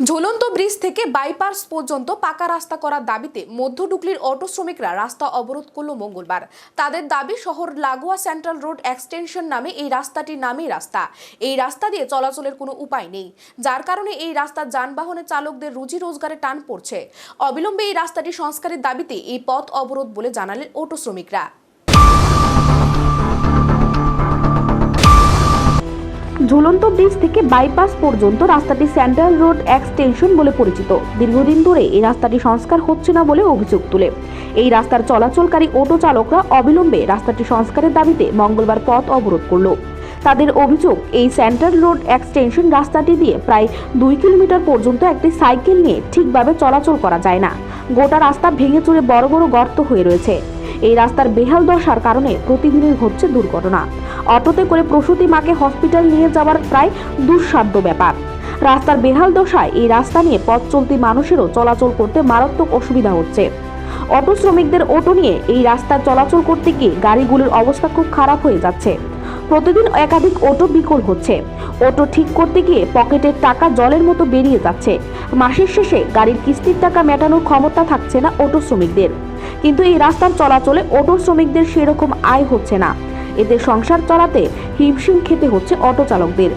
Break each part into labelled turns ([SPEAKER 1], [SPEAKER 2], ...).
[SPEAKER 1] ঝুলন্ত ব্রিজ থেকে বাইপাস পর্যন্ত পাকা রাস্তা করার দাবিতে মধ্যডুকলির অটো শ্রমিকরা রাস্তা অবরোধ করল মঙ্গলবার। তাদের দাবি, শহর লাগোয়া সেন্ট্রাল রোড এক্সটেনশন নামে এই রাস্তাটির নামেই রাস্তা। এই রাস্তা দিয়ে চলাচলের কোনো উপায় নেই, যার কারণে এই রাস্তার যানবাহনের চালকদের রুজি রোজগারে টান পড়ছে। অবিলম্বে এই রাস্তাটি সংস্কারের দাবিতে এই পথ অবরোধ বলে জানালেন অটো শ্রমিকরা।
[SPEAKER 2] ঝুলন্ত ব্রিজ থেকে বাইপাস পর্যন্ত রাস্তাটি সেন্ট্রাল রোড এক্সটেনশন বলে পরিচিত। দীর্ঘদিন ধরে এই রাস্তাটি সংস্কার হচ্ছে না বলে অভিযোগ তুলে। এই রাস্তার চলাচলকারী অটো চালকরা অবিলম্বে রাস্তাটি সংস্কারের দাবিতে মঙ্গলবার পথ অবরোধ করল। তাদের অভিযোগ, এই সেন্ট্রাল রোড এক্সটেনশন রাস্তাটি দিয়ে প্রায় দুই কিলোমিটার পর্যন্ত একটি সাইকেল নিয়ে ঠিকভাবে চলাচল করা যায় না। গোটা রাস্তা ভেঙে চুরে বড় বড় গর্ত হয়ে রয়েছে। এই রাস্তার বেহাল দশার কারণে প্রতিদিনই ঘটছে দুর্ঘটনা। অটোতে করে প্রসূতি মাকে হসপিটাল নিয়ে যাওয়ার প্রায় দুঃসাধ্য ব্যাপার। রাস্তার বেহাল দশায় এই রাস্তা নিয়ে পথ চলতি মানুষেরও চলাচল করতে মারাত্মক অসুবিধা হচ্ছে। অটো শ্রমিকদের অটো নিয়ে এই রাস্তার চলাচল করতে গিয়ে গাড়িগুলির অবস্থা খুব খারাপ হয়ে যাচ্ছে। প্রতিদিন একাধিক অটো বিকল হচ্ছে। অটো ঠিক করতে গিয়ে পকেটের টাকা জলের মতো বেরিয়ে যাচ্ছে। মাসের শেষে গাড়ির কিস্তির টাকা মেটানোর ক্ষমতা থাকছে না অটো শ্রমিকদের। কিন্তু এই রাস্তার চলাচলে অটো শ্রমিকদের সেরকম আয় হচ্ছে না। এদের সংসার চালাতে হিমশিম খেতে হচ্ছে অটো চালকদের।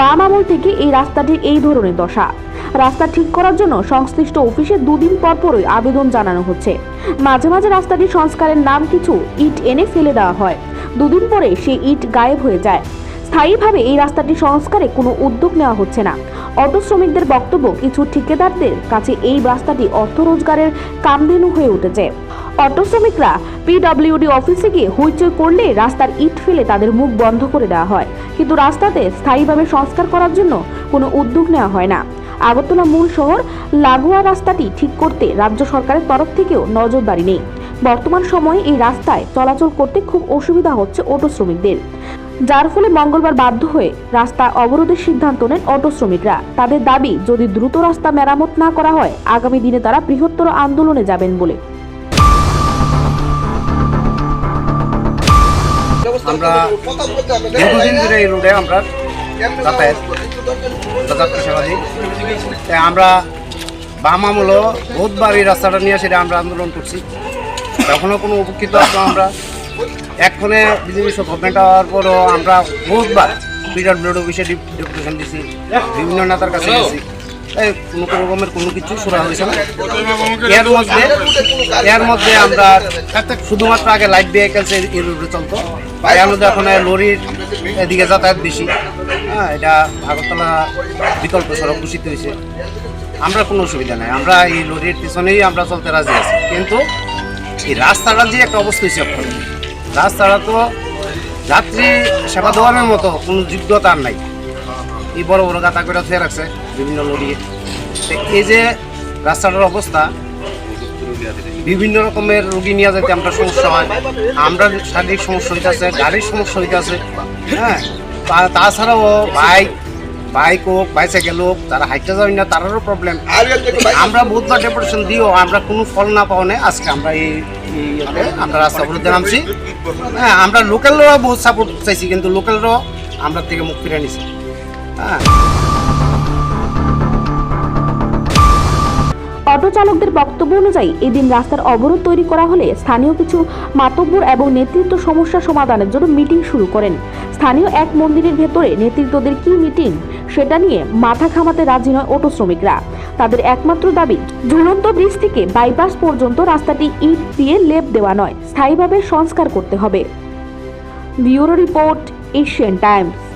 [SPEAKER 2] বাম আমল থেকে এই রাস্তাটির এই ধরনের দশা। রাস্তা ঠিক করার জন্য সংশ্লিষ্ট অফিসে দুদিন পর পরই আবেদন জানানো হচ্ছে। মাঝে মাঝে রাস্তাটি সংস্কারের নাম কিছু ইট এনে ফেলে দেওয়া হয়। দুদিন পরে সেই ইট গায়েব হয়ে যায়। স্থায়ীভাবে এই রাস্তাটি সংস্কারে কোনো উদ্যোগ নেওয়া হচ্ছে না। অটো শ্রমিকদের বক্তব্য কিছু ঠিকাদারদের কাছে এই রাস্তাটি অর্থ রোজগারের কামধেনু হয়ে উঠেছে। অটো শ্রমিকরা পিডব্লিউডি অফিসে গিয়ে হইচই করলে রাস্তার ইট ফেলে তাদের মুখ বন্ধ করে দেওয়া হয়। কিন্তু রাস্তাতে স্থায়ীভাবে সংস্কার করার জন্য কোনো উদ্যোগ নেওয়া হয় না। আগরতলা মূল শহর, লাগোয়া রাস্তাটি ঠিক করতে রাজ্য সরকারের তরফ থেকেও নজরদারি নেই। বর্তমান সময়ে এই রাস্তায় চলাচল করতে খুব অসুবিধা হচ্ছে অটো শ্রমিকদের যার ফলে মঙ্গলবার বাধ্য হয়ে রাস্তা অবরোধের সিদ্ধান্ত নেন অটো শ্রমিকরা তাদের দাবি, যদি দ্রুত রাস্তা মেরামত না করা হয়, আগামী দিনে তারা বৃহত্তর আন্দোলনে যাবেন বলে।
[SPEAKER 3] আমরা দীর্ঘদিন ধরে এই রোডে আমরা যাতায়াত যাত্রী সেবা তাই আমরা বাম আমলো বহুতবার এই রাস্তাটা নিয়ে সেটা আমরা আন্দোলন করছি। তখনও কোনো উপকৃত হতো আমরা? এক্ষণে বিজেপি গভর্নমেন্ট হওয়ার পরও আমরা বহুতবার পিডব্লিউড অফিসে ডেপুটেশন দিছি, বিভিন্ন নেতার কাছে গেছি। তাই কোনো রকমের কোনো কিছু শোনা হয়েছে না। এর মধ্যে এর মধ্যে আমরা শুধুমাত্র আগে লাইট ভেহিকেলস এই রুটে চলতো। এর মধ্যে এখন লরির এদিকে যাতায়াত বেশি। হ্যাঁ এটা আগরতলা বিকল্প সড়ক দূষিত হয়েছে। আমরা কোনো অসুবিধা নাই। আমরা এই লরির পিছনেই আমরা চলতে রাজি আছি। কিন্তু এই রাস্তাটা যে একটা অবস্থা হয়েছে এখন। রাস্তাটা তো যাত্রী সেবা দেওয়ার মতো কোনো যোগ্যতা আর নাই। এই বড় বড় গাতা করে রাখছে বিভিন্ন লড়িয়ে তো এই যে রাস্তাটার অবস্থা বিভিন্ন রকমের রোগী নিয়ে যেতে আমরা সমস্যা হয়। আমরা শারীরিক সমস্যা হইতে আছে গাড়ির সমস্যা হইতে আছে হ্যাঁ তাছাড়াও বাইক বাইক হোক, বাইসাইকেল হোক, তারা হাইটে যাবেন না, তারারও প্রবলেম আমরা বহুতবার ডেপুটেশন দিও, আমরা কোনো ফল না পাওয়া আজকে আমরা এই এই আমরা রাস্তা অবরোধে নামছি। হ্যাঁ আমরা লোকালরাও বহুত সাপোর্ট চাইছি, কিন্তু লোকালরাও আমরা থেকে মুখ ফিরে নিছি। হ্যাঁ?
[SPEAKER 2] চালকদের বক্তব্য অনুযায়ী এদিন রাস্তার অবরোধ তৈরি করা হলে স্থানীয় কিছু মাতব্বর এবং নেতৃত্ব সমস্যা সমাধানের জন্য মিটিং শুরু করেন। স্থানীয় এক মন্দিরের ভেতরে নেতৃত্বদের কি মিটিং, সেটা নিয়ে মাথা ঘামাতে রাজি নয় অটো শ্রমিকরা। তাদের একমাত্র দাবি, ঝুলন্ত ব্রিজ থেকে বাইপাস পর্যন্ত রাস্তাটি ইট দিয়ে লেপ দেওয়া নয়, স্থায়ীভাবে সংস্কার করতে হবে। Bureau report, Asian Times.